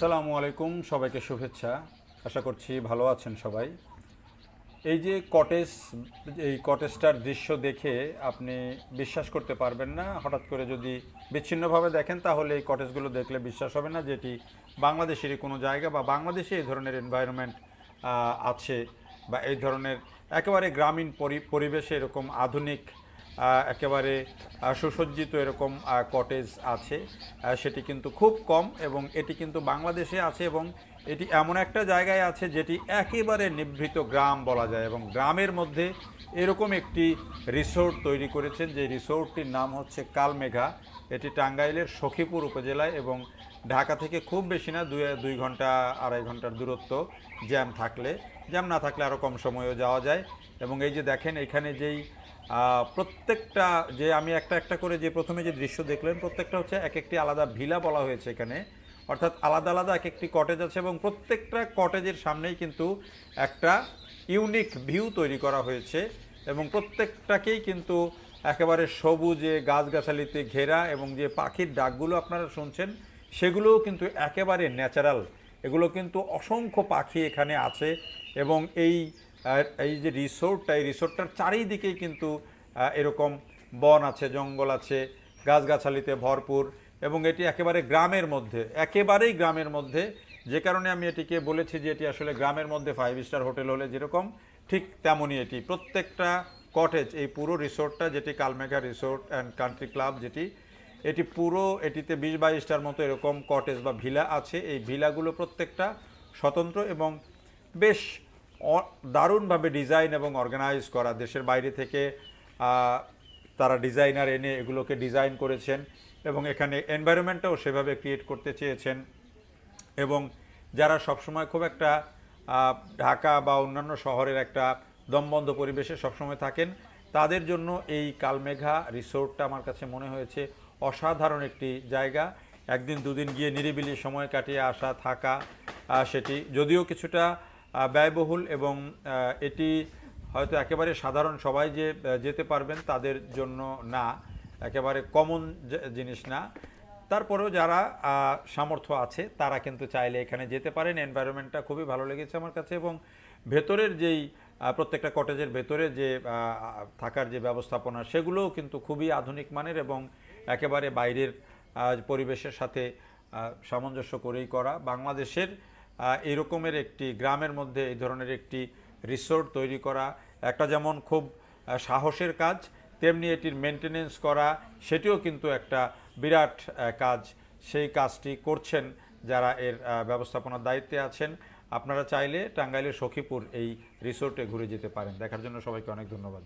আসসালামু আলাইকুম, সবাইকে শুভেচ্ছা। আশা করছি ভালো আছেন সবাই। এই যে কটেজ, এই কটেজটার দৃশ্য দেখে আপনি বিশ্বাস করতে পারবেন না। হঠাৎ করে যদি বিচ্ছিন্নভাবে দেখেন, তাহলে এই কটেজগুলো দেখলে বিশ্বাস হবে না যেটি বাংলাদেশেরই কোনো জায়গা বা বাংলাদেশে এই ধরনের এনভায়রনমেন্ট আছে বা এই ধরনের একেবারে গ্রামীণ পরি- পরিবেশে এরকম আধুনিক একেবারে সুসজ্জিত এরকম কটেজ আছে। সেটি কিন্তু খুব কম এবং এটি কিন্তু বাংলাদেশে আছে এবং এটি এমন একটা জায়গায় আছে যেটি একেবারে নিভৃত গ্রাম বলা যায় এবং গ্রামের মধ্যে এরকম একটি রিসোর্ট তৈরি করেছেন যে রিসোর্টটির নাম হচ্ছে কালমেঘা। এটি টাঙ্গাইলের সখীপুর উপজেলায় এবং ঢাকা থেকে খুব বেশি না, দুই দুই ঘণ্টা, আড়াই ঘণ্টার দূরত্ব জ্যাম থাকলে। জ্যাম না থাকলে আরও কম সময়েও যাওয়া যায়। এবং এই যে দেখেন, এখানে যেই প্রত্যেকটা যে আমি একটা একটা করে যে প্রথমে যে দৃশ্য দেখলেন, প্রত্যেকটা হচ্ছে এক একটি আলাদা ভিলা বলা হয়েছে এখানে। অর্থাৎ আলাদা আলাদা এক একটি কটেজ আছে এবং প্রত্যেকটা কটেজের সামনেই কিন্তু একটা ইউনিক ভিউ তৈরি করা হয়েছে এবং প্রত্যেকটাকেই কিন্তু একেবারে সবুজে, গাছগাছালিতে ঘেরা এবং যে পাখির ডাকগুলো আপনারা শুনছেন, সেগুলোও কিন্তু একেবারে ন্যাচারাল এগুলো কিন্তু অসংখ্য পাখি এখানে আছে এবং এই এই যে রিসোর্টটা এই রিসোর্টটার চারিদিকেই কিন্তু এরকম বন আছে, জঙ্গল আছে, গাছগাছালিতে ভরপুর। এবং এটি একেবারে গ্রামের মধ্যে, একেবারেই গ্রামের মধ্যে। যে কারণে আমি এটিকে বলেছি যে এটি আসলে গ্রামের মধ্যে ফাইভ স্টার হোটেল হলে যেরকম, ঠিক তেমনই এটি। প্রত্যেকটা কটেজ এই পুরো রিসোর্টটা যেটি Kalmegha resort and country club যেটি, এটি পুরো এটিতে বিশ বাইশটার মতো এরকম কটেজ বা ভিলা আছে। এই ভিলাগুলো প্রত্যেকটা স্বতন্ত্র এবং বেশ দারুণভাবে ডিজাইন এবং অর্গানাইজ করা। দেশের বাইরে থেকে তারা ডিজাইনার এনে এগুলোকে ডিজাইন করেছেন এবং এখানে এনভায়রনমেন্টটাও সেভাবে ক্রিয়েট করতে চেয়েছেন। এবং যারা সবসময় খুব একটা ঢাকা বা অন্যান্য শহরের একটা দমবন্ধ পরিবেশে সবসময় থাকেন, তাদের জন্য এই কালমেঘা রিসোর্টটা আমার কাছে মনে হয়েছে অসাধারণ একটি জায়গা। একদিন দুদিন গিয়ে নিরিবিলি সময় কাটিয়ে আসা, থাকা সেটি যদিও কিছুটা ব্যয়বহুল এবং এটি হয়তো একেবারে সাধারণ সবাই যে যেতে পারবেন তাদের জন্য না, একেবারে কমন জিনিস না। তারপরেও যারা সামর্থ্য আছে, তারা কিন্তু চাইলে এখানে যেতে পারেন। এনভায়রনমেন্টটা খুবই ভালো লেগেছে আমার কাছে এবং ভেতরের যেই প্রত্যেকটা কটেজের ভেতরে যে থাকার যে ব্যবস্থাপনা, সেগুলোও কিন্তু খুবই আধুনিক মানের এবং একেবারে বাইরের পরিবেশের সাথে সামঞ্জস্য করেই করা। বাংলাদেশের এরকমের একটি, গ্রামের মধ্যে এই ধরনের একটি রিসোর্ট তৈরি করা, একটা যেমন খুব সাহসের কাজ, তেমনি এটির মেনটেনেন্স করা, সেটিও কিন্তু একটা বিরাট কাজ। সেই কাজটি করছেন যারা এর ব্যবস্থাপনার দায়িত্বে আছেন। আপনারা চাইলে টাঙ্গাইলের সখীপুর এই রিসোর্টে ঘুরে যেতে পারেন। দেখার জন্য সবাইকে অনেক ধন্যবাদ।